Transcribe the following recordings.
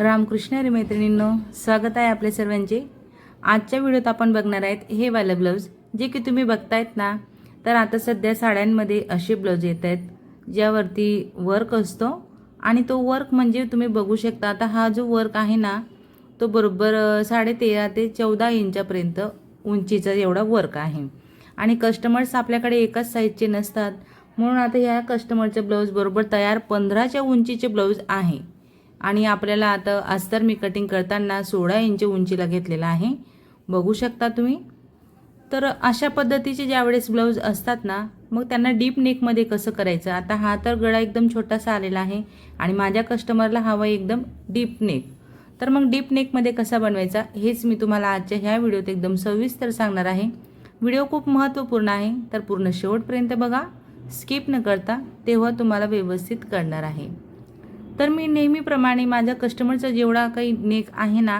रामकृष्ण रे मैत्रिणींनो स्वागत आहे आपल्या सर्वांचे. आजच्या व्हिडिओत आपण बघणार आहेत हे वालं ब्लाऊज जे की तुम्ही बघतायत ना तर आता सध्या साड्यांमध्ये असे ब्लाऊज येत आहेत ज्यावरती वर्क असतो आणि तो वर्क म्हणजे तुम्ही बघू शकता आता हा जो वर्क आहे ना तो बरोबर साडे साडेतेरा ते चौदा इंचापर्यंत उंचीचा एवढा वर्क आहे. आणि कस्टमर्स आपल्याकडे एकाच साईजचे नसतात म्हणून आता ह्या कस्टमरचे ब्लाऊज बरोबर तयार पंधराच्या उंचीचे ब्लाऊज आहे. आणि आपल्याला आता अस्तर मी कटिंग करताना सोळा इंच उंचीला घेतलेला आहे. बघू शकता तुम्ही? तर अशा पद्धतीचे ज्यावेळेस ब्लाऊज असतात ना मग त्यांना डीप नेकमध्ये कसं करायचं? आता हा तर गळा एकदम छोटासा आलेला आहे आणि माझ्या कस्टमरला हवा एकदम डीप नेक तर मग डीप नेकमध्ये कसा बनवायचा? हेच मी तुम्हाला आजच्या ह्या व्हिडिओत एकदम सविस्तर सांगणार आहे. व्हिडिओ खूप महत्त्वपूर्ण आहे तर पूर्ण शेवटपर्यंत बघा. स्किप न करता तेव्हा तुम्हाला व्यवस्थित कळणार आहे. तर मी नेहमीप्रमाणे माझ्या कस्टमरचा जेवढा काही नेक आहे ना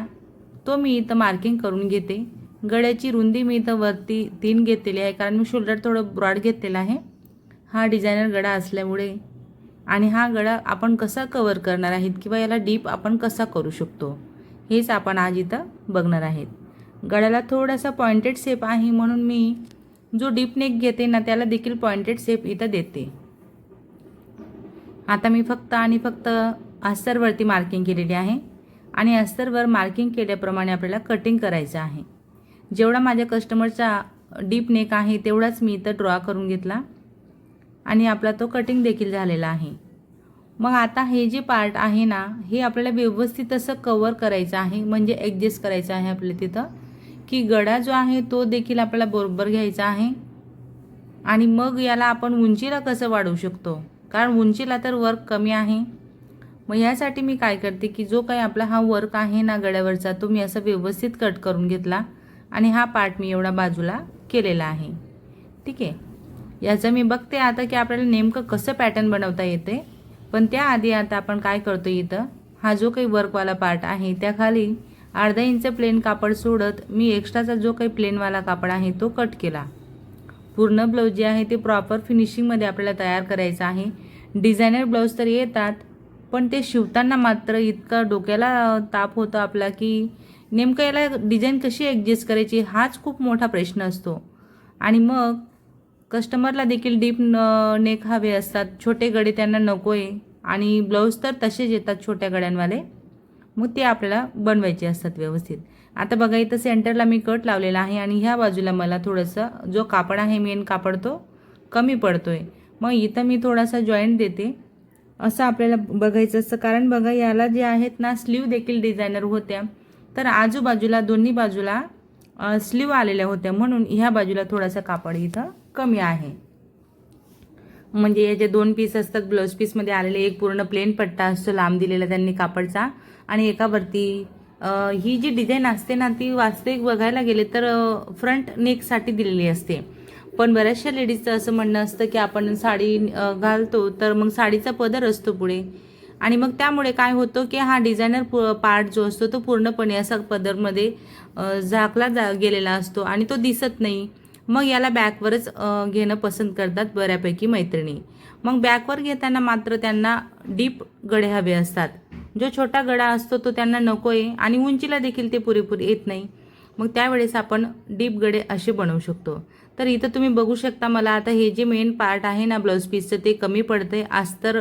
तो मी इथं मार्किंग करून घेते. गळ्याची रुंदी मी इथं वरती तीन घेतलेली आहे कारण मी शोल्डर थोडं ब्रॉड घेतलेला आहे. हा डिझायनर गळा असल्यामुळे आणि हा गळा आपण कसा कवर करणार आहेत किंवा याला डीप आपण कसा करू शकतो हेच आपण आज इथं बघणार आहेत. गळ्याला थोडासा पॉइंटेड शेप आहे म्हणून मी जो डीप नेक घेते ना त्याला देखील पॉइंटेड शेप इथं देते. आता मी फक्त आणि फक्त अस्तरवरती मार्किंग केलेली आहे. आणि अस्तरवर मार्किंग केल्याप्रमाणे आपल्याला कटिंग करायचं आहे. जेवढा माझ्या कस्टमरचा डीप नेक आहे तेवढाच मी इथं ड्रॉ करून घेतला. आणि आपला तो कटिंग देखील झालेला आहे. मग आता हे जे पार्ट आहे ना हे आपल्याला व्यवस्थित असं कवर करायचं आहे म्हणजे ॲडजस्ट करायचं आहे आपल्या तिथं. की गडा जो आहे तो देखील आपल्याला बरोबर घ्यायचा आहे. आणि मग याला आपण उंचीला कसं वाढवू शकतो? कारण उंचीला तर वर्क कमी आहे. मग ह्यासाठी मी काय करते की जो काही आपला हा वर्क आहे ना गड्यावरचा तो मी असं व्यवस्थित कट करून घेतला आणि हा पार्ट मी एवढा बाजूला केलेला आहे. ठीक आहे? याचं मी बघते आता की आपल्याला नेमकं कसं पॅटर्न बनवता येते. पण त्याआधी आता आपण काय करतो इथं? हा जो काही वर्कवाला पार्ट आहे त्याखाली अर्धा इंच प्लेन कापड सोडत मी एक्स्ट्राचा जो काही प्लेनवाला कापड आहे तो कट केला. पूर्ण ब्लाऊज जे आहे ते प्रॉपर फिनिशिंगमध्ये आपल्याला तयार करायचं आहे. डिझायनर ब्लाऊज तर येतात पण ते शिवताना मात्र इतका डोक्याला ताप होतो आपला की नेमकं याला डिझाईन कशी ॲडजस्ट करायची हाच खूप मोठा प्रश्न असतो. आणि मग कस्टमरला देखील डीप नेक हवे असतात छोटे गडे त्यांना नको आहे आणि ब्लाऊज तर तसेच येतात छोट्या गड्यांवाले मग ते आपल्याला बनवायचे असतात व्यवस्थित. आता बघा इथं सेंटरला मी कट लावलेला आहे आणि ह्या बाजूला मला थोडंसं जो कापड आहे मेन कापड तो कमी पडतो आहे मग इथं मी थोडासा जॉईंट देते. असं आपल्याला बघायचं असतं. कारण बघा याला जे आहेत ना स्लीव देखील डिझायनर होत्या. तर आजूबाजूला दोन्ही बाजूला स्लीव आलेल्या होत्या. म्हणून ह्या बाजूला थोडासा कापड इथं कमी आहे. म्हणजे याचे दोन पीस असतात ब्लाऊज पीसमध्ये आलेले एक पूर्ण प्लेन पट्टा असतो लांब दिलेला त्यांनी कापडचा. आणि एकावरती ही जी डिझाईन असते ना ती वास्तविक बघायला गेले तर फ्रंट नेकसाठी दिलेली असते. पण बऱ्याचशा लेडीजचं असं म्हणणं असतं की आपण साडी घालतो तर मग साडीचा पदर असतो पुढे. आणि मग त्यामुळे काय होतं की हा डिझायनर पार्ट जो असतो तो पूर्णपणे असा पदरमध्ये झाकला जा गेलेला असतो आणि तो दिसत नाही. मग याला बॅकवरच घेणं पसंत करतात बऱ्यापैकी मैत्रिणी. मग बॅकवर घेताना मात्र त्यांना डीप गडे हवे असतात. जो छोटा गडा असतो तो त्यांना नको आहे आणि उंचीला देखील ते पुरेपूर येत नाही. मग त्यावेळेस आपण डीप गडे असे बनवू शकतो. तर इथं तुम्ही बघू शकता मला आता हे जे मेन पार्ट आहे ना ब्लाऊज पीसचं ते कमी पडतंय अस्तर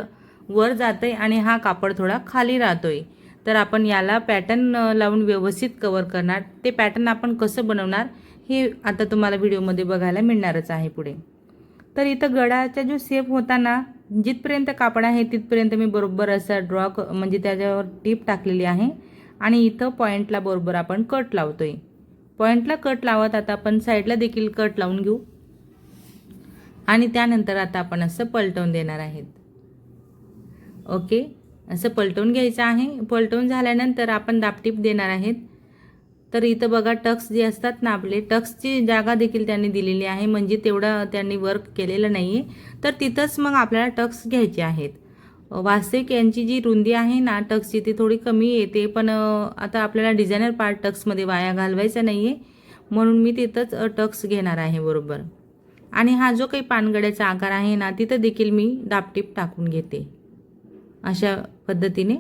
वर जातंय आणि हा कापड थोडा खाली राहतोय. तर आपण याला पॅटर्न लावून व्यवस्थित कवर करणार. ते पॅटर्न आपण कसं बनवणार हे आता तुम्हाला व्हिडिओमध्ये बघायला मिळणारच आहे पुढे. तर इथं गडाचा जो सेप होता ना जिथपर्यंत कापड आहे तिथपर्यंत मी बरोबर असा ड्रॉ क म्हणजे त्याच्यावर टीप टाकलेली आहे. आणि इथं पॉईंटला बरोबर आपण कट लावतोय. पॉईंटला कट लावत आता आपण साईडला देखील कट लावून घेऊ. आणि त्यानंतर आता आपण असं पलटवून देणार आहेत. ओके? असं पलटवून घ्यायचं आहे. पलटवून झाल्यानंतर आपण दापटीप देणार आहेत. तर इथं बघा टक्स जे असतात ना आपले टक्सची जागा देखील त्यांनी दिलेली आहे. म्हणजे तेवढं त्यांनी वर्क केलेलं नाही आहे तर तिथंच मग आपल्याला टक्स घ्यायचे आहेत. वास्तविक यांची जी रुंदी आहे ना टक्सची ती थोडी कमी येते पण आता आपल्याला डिझायनर पार्ट टक्समध्ये वाया घालवायचा नाही आहे म्हणून मी तिथंच टक्स घेणार आहे बरोबर. आणि हा जो काही पानगड्याचा आकार आहे ना तिथं देखील मी दापटीप टाकून घेते. अशा पद्धतीने.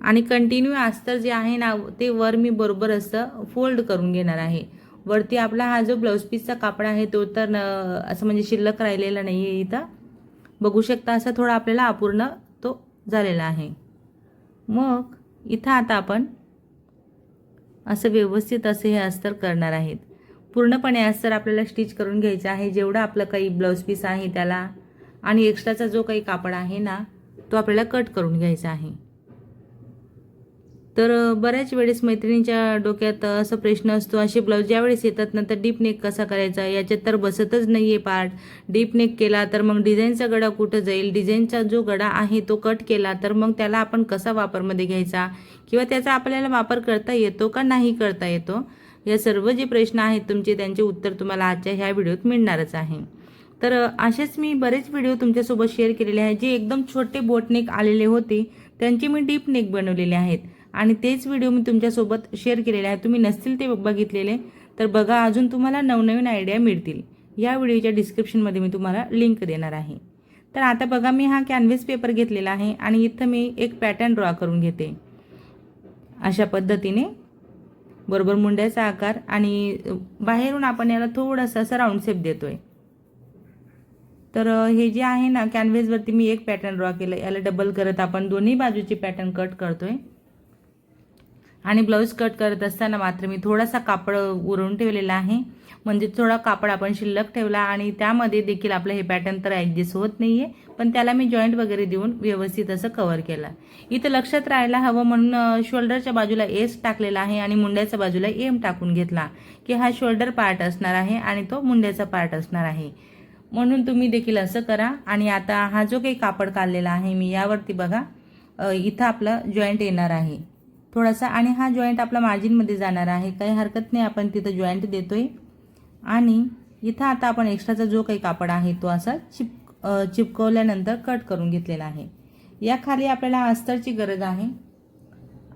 आणि कंटिन्यू अस्तर जे आहे ना ते वर मी बरोबर असं फोल्ड करून घेणार आहे. वरती आपला हा जो ब्लाऊज पीसचा कापड आहे तो तर न- असं म्हणजे शिल्लक राहिलेला नाही आहे इथं. बघू शकता असा थोडा आपल्याला अपूर्ण तो झालेला आहे. मग इथं आता आपण असं व्यवस्थित असे हे अस्तर करणार आहेत. पूर्णपणे अस्तर आपल्याला स्टिच करून घ्यायचं आहे. जेवढा आपलं काही ब्लाऊज पीस आहे त्याला. आणि एक्स्ट्राचा जो काही कापड आहे ना तो आपल्याला कट करून घ्यायचा आहे. तर बऱ्याच वेळेस मैत्रिणींच्या डोक्यात असं प्रश्न असतो असे ब्लाऊज ज्यावेळेस येतात ना तर डीप नेक कसा करायचा? याच्यात तर बसतच नाही आहे पार्ट. डीप नेक केला तर मग डिझाईनचा गडा कुठं जाईल? डिझाईनचा जो गडा आहे तो कट केला तर मग त्याला आपण कसा वापरमध्ये घ्यायचा? किंवा त्याचा आपल्याला वापर करता येतो का नाही करता येतो? या सर्व जे प्रश्न आहेत तुमचे त्यांचे उत्तर तुम्हाला आजच्या ह्या व्हिडिओत मिळणारच आहे. तर असेच मी बरेच व्हिडिओ तुमच्यासोबत शेअर केलेले आहेत जे एकदम छोटे बोटनेक आलेले होते. त्यांचे मी डीप नेक बनवलेले आहेत. आणि तेच व्हिडिओ मी तुमच्यासोबत शेअर केलेले आहे तुम्ही नसतील ते बघितलेले तर बघा अजून तुम्हाला नवनवीन आयडिया मिळतील. या व्हिडिओच्या डिस्क्रिप्शनमध्ये मी तुम्हाला लिंक देणार आहे. तर आता बघा मी हा कॅनव्हेस पेपर घेतलेला आहे आणि इथं मी एक पॅटर्न ड्रॉ करून घेते. अशा पद्धतीने. बरोबर मुंड्याचा आकार आणि बाहेरून आपण याला थोडासा असा राऊंड शेप देतोय. तर हे जे आहे ना कॅनव्हेसवरती मी एक पॅटर्न ड्रॉ केलं याला डबल करत आपण दोन्ही बाजूची पॅटर्न कट करतोय. आणि ब्लाऊज कट करत असताना मात्र मी थोडासा कापड उरून ठेवलेला आहे. म्हणजे थोडा कापड आपण शिल्लक ठेवला आणि त्यामध्ये देखील आपलं हे पॅटर्न तर ॲडजस्ट होत नाही आहे पण त्याला मी जॉईंट वगैरे देऊन व्यवस्थित असं कवर केलं. इथं लक्षात राहायला हवं म्हणून शोल्डरच्या बाजूला एस टाकलेला आहे आणि मुंड्याच्या बाजूला एम टाकून घेतला की हा शोल्डर पार्ट असणार आहे आणि तो मुंड्याचा पार्ट असणार आहे. म्हणून तुम्ही देखील असं करा. आणि आता हा जो काही कापड काढलेला आहे मी यावरती बघा. इथं आपला जॉईंट येणार आहे. थोडासा आणि हा जॉईंट आपला मार्जिनमध्ये जाणार आहे. काही हरकत नाही आपण तिथं जॉईंट देतो आहे आणि इथं आता आपण एक्स्ट्राचा जो काही कापड आहे तो असा चिप चिपकवल्यानंतर कट करून घेतलेला आहे. या खाली आपल्याला अस्तरची गरज आहे.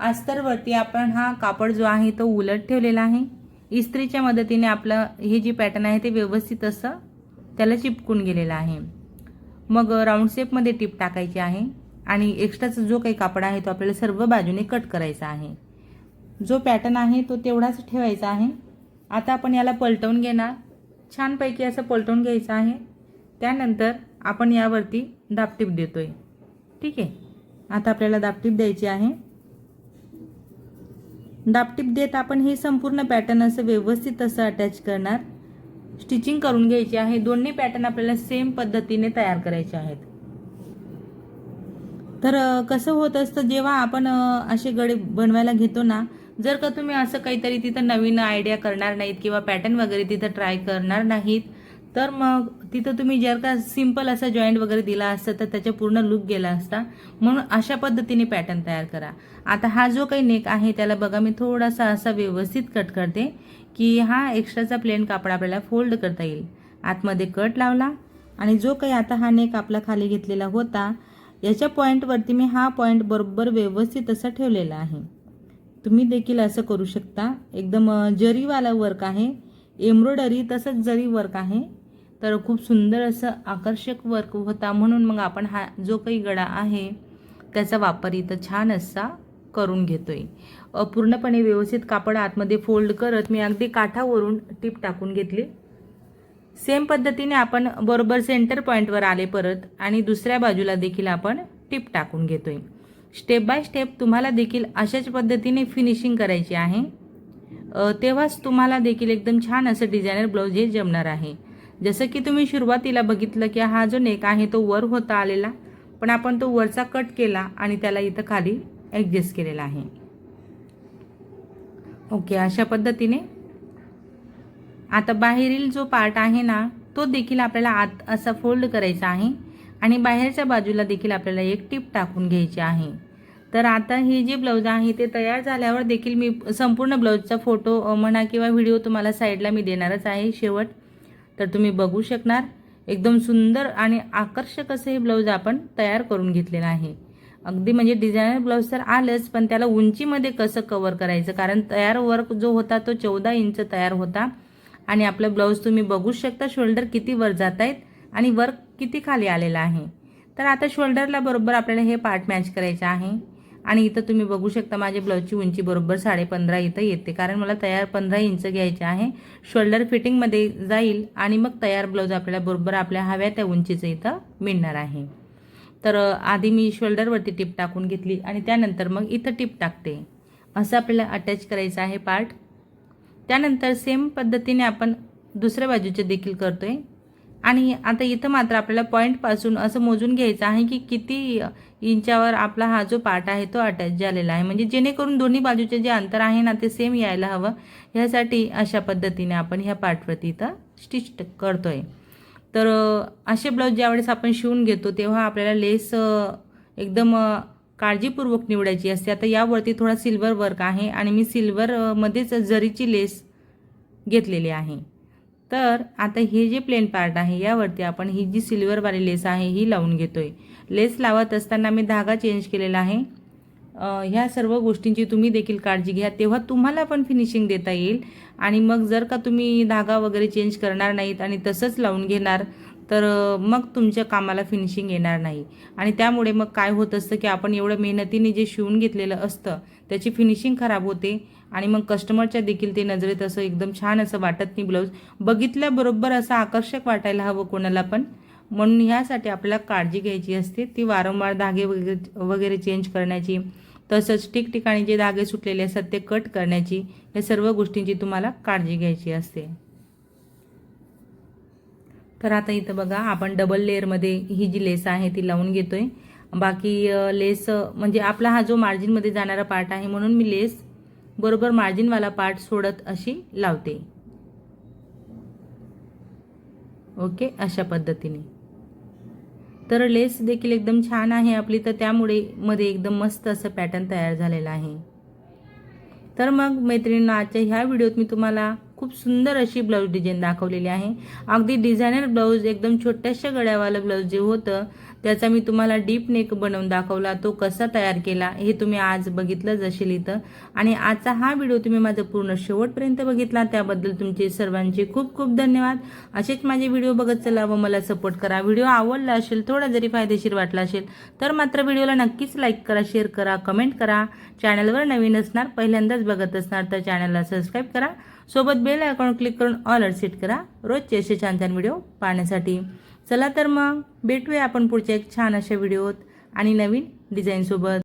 अस्तरवरती आपण हा कापड जो आहे तो उलट ठेवलेला आहे. इस्त्रीच्या मदतीने आपलं हे जे पॅटर्न आहे ते व्यवस्थित असं त्याला चिपकून गेलेलं आहे. मग राऊंड शेपमध्ये टीप टाकायची आहे. आणि एक्स्ट्राचा जो काही कापड आहे तो आपल्याला सर्व बाजूने कट करायचा आहे. जो पॅटर्न आहे तो तेवढाच ठेवायचा आहे. आता आपण याला पलटवून घेणार. छानपैकी असं पलटवून घ्यायचं आहे. त्यानंतर आपण यावरती दापटीप आहे ठीक आहे? आता आपल्याला दापटीप द्यायची आहे. दापटीप देत आपण हे संपूर्ण पॅटर्न असं व्यवस्थित असं अटॅच करणार. स्टिचिंग करून घ्यायची आहे. दोन्ही पॅटर्न आपल्याला सेम पद्धतीने तयार करायचे आहेत. तर कसं होत असतं जेव्हा आपण असे गडे बनवायला घेतो ना जर का तुम्ही असं काहीतरी तिथं नवीन आयडिया करणार नाहीत किंवा पॅटर्न वगैरे तिथं ट्राय करणार नाहीत तर मग तिथं तुम्ही जर का सिंपल असा जॉईंट वगैरे दिला असता तर त्याचा पूर्ण लुक गेला असता म्हणून अशा पद्धतीने पॅटर्न तयार करा. आता हा जो काही नेक आहे त्याला बघा मी थोडासा असा व्यवस्थित कट करते की हा एक्स्ट्राचा प्लेन कापड आपल्याला फोल्ड करता येईल. आतमध्ये कट लावला आणि जो काही आता हा नेक आपला खाली घेतलेला होता याच्या पॉईंटवरती मी हा पॉईंट बरोबर व्यवस्थित असा ठेवलेला आहे. तुम्ही देखील असं करू शकता. एकदम जरीवाला वर्क आहे एम्ब्रॉयडरी तसंच जरी वर्क आहे तर खूप सुंदर असं आकर्षक वर्क होता म्हणून मग आपण हा जो काही गडा आहे त्याचा वापर इथं छान असा करून घेतो आहे पूर्णपणे व्यवस्थित कापड आतमध्ये फोल्ड करत मी अगदी काठावरून टीप टाकून घेतली. सेम पद्धतीने आपण बरोबर सेंटर पॉईंटवर आले परत आणि दुसऱ्या बाजूला देखील आपण टिप टाकून घेतोय. स्टेप बाय स्टेप तुम्हाला देखील अशाच पद्धतीने फिनिशिंग करायची आहे. तेव्हाच तुम्हाला देखील एकदम छान असं डिझायनर ब्लाऊज हे जमणार आहे. जसं की तुम्ही सुरुवातीला बघितलं की हा जो नेक आहे तो वर होता आलेला पण आपण तो वरचा कट केला आणि त्याला इथं खाली ॲडजस्ट केलेला आहे. ओके अशा पद्धतीने आता बाहेरील जो पार्ट आहे ना तो देखील आपल्याला आत असा फोल्ड करायचा आहे आणि बाहेरच्या बाजूला देखील आपल्याला एक टीप टाकून घ्यायची आहे. तर आता हे जे ब्लाऊज आहे ते तयार झाल्यावर देखील मी संपूर्ण ब्लाऊजचा फोटो म्हणा किंवा व्हिडिओ तुम्हाला साईडला मी देणारच आहे शेवट. तर तुम्ही बघू शकणार एकदम सुंदर आणि आकर्षक असं हे ब्लाऊज आपण तयार करून घेतलेलं आहे. अगदी म्हणजे डिझायनर ब्लाऊज तर आलंच पण त्याला उंचीमध्ये कसं कवर करायचं? कारण तयार वर्क जो होता तो चौदा इंच तयार होता. आणि आपलं ब्लाऊज तुम्ही बघू शकता शोल्डर किती वर जात आहेत आणि वर्क किती खाली आलेला आहे. तर आता शोल्डरला बरोबर आपल्याला हे पार्ट मॅच करायचं आहे. आणि इथं तुम्ही बघू शकता माझ्या ब्लाऊजची उंची बरोबर साडे पंधरा इथं येते. कारण मला तयार पंधरा इंच घ्यायचे आहे. शोल्डर फिटिंगमध्ये जाईल आणि मग तयार ब्लाऊज आपल्याला बरोबर आपल्या हव्या त्या उंचीचं इथं मिळणार आहे. तर आधी मी शोल्डरवरती टिप टाकून घेतली आणि त्यानंतर मग इथं टिप टाकते. असं आपल्याला अटॅच करायचं आहे पार्ट त्यानंतर सेम पद्धतीने आपण दुसऱ्या बाजूचे देखील करतो आहे आणि आता इथं मात्र आपल्याला पॉईंटपासून असं मोजून घ्यायचं आहे की किती इंचावर आपला हा जो पार्ट आहे तो अटॅच झालेला आहे. म्हणजे जेणेकरून दोन्ही बाजूचे जे अंतर आहे ना ते सेम यायला हवं. ह्यासाठी अशा पद्धतीने आपण ह्या पार्टवरती इथं स्टिच करतो आहे तर असे ब्लाऊज ज्यावेळेस आपण शिवून घेतो तेव्हा आपल्याला लेस एकदम काळजीपूर्वक निवडायची असते. आता यावरती थोडा सिल्वर वर्क आहे आणि मी सिल्वरमध्येच जरीची लेस घेतलेली आहे. तर आता हे जे प्लेन पार्ट आहे यावरती आपण ही जी सिल्वरवाली लेस आहे ही लावून घेतो आहे लेस लावत असताना मी धागा चेंज केलेला आहे. ह्या सर्व गोष्टींची तुम्ही देखील काळजी घ्या. तेव्हा तुम्हाला पण फिनिशिंग देता येईल. आणि मग जर का तुम्ही धागा वगैरे चेंज करणार नाहीत आणि तसंच लावून घेणार तर मग तुमच्या कामाला फिनिशिंग येणार नाही. आणि त्यामुळे मग काय होत असतं की आपण एवढं मेहनतीने जे शिवून घेतलेलं असतं त्याची फिनिशिंग खराब होते. आणि मग कस्टमरच्या देखील ते नजरेत असं एकदम छान असं वाटत नाही ब्लाऊज बघितल्याबरोबर असं आकर्षक वाटायला हवं कोणाला पण. म्हणून ह्यासाठी आपल्याला काळजी घ्यायची असते. ती वारंवार धागे वगैरे वगैरे चेंज करण्याची तसंच ठिकठिकाणी जे धागे सुटलेले असतात ते कट करण्याची या सर्व गोष्टींची तुम्हाला काळजी घ्यायची असते. तर आता इथं बघा आपण डबल लेअरमध्ये ही जी लेस आहे ती लावून घेतो आहे बाकी लेस म्हणजे आपला हा जो मार्जिनमध्ये जाणारा पार्ट आहे म्हणून मी लेस बरोबर मार्जिनवाला पार्ट सोडत अशी लावते. ओके अशा पद्धतीने. तर लेस देखील एकदम छान आहे आपली तर त्यामुळे मध्ये एकदम मस्त असं पॅटर्न तयार झालेलं आहे. तर मग मैत्रिणींना आजच्या ह्या व्हिडिओत मी तुम्हाला खूप सुंदर अशी ब्लाऊज डिझाईन दाखवलेली आहे. अगदी डिझायनर ब्लाऊज एकदम छोट्याशा गळ्यावालं ब्लाऊज जे होतं त्याचा मी तुम्हाला डीप नेक बनवून दाखवला. तो कसा तयार केला हे तुम्ही आज बघितलंच असेल इथं. आणि आजचा हा व्हिडिओ तुम्ही माझा पूर्ण शेवटपर्यंत बघितला त्याबद्दल तुमचे सर्वांचे खूप खूप धन्यवाद. असेच माझे व्हिडिओ बघत चला व मला सपोर्ट करा. व्हिडिओ आवडला असेल थोडा जरी फायदेशीर वाटला असेल तर मात्र व्हिडिओला नक्कीच लाईक करा शेअर करा कमेंट करा. चॅनलवर नवीन असणार पहिल्यांदाच बघत असणार तर चॅनलला सबस्क्राईब करा. सोबत बेल आयकॉन क्लिक करून ऑल सेट करा. रोजचे असे छान छान व्हिडिओ पाहण्यासाठी. चला तर मग भेटूया आपण पुढच्या एक छान अशा व्हिडिओत आणि नवीन डिझाईनसोबत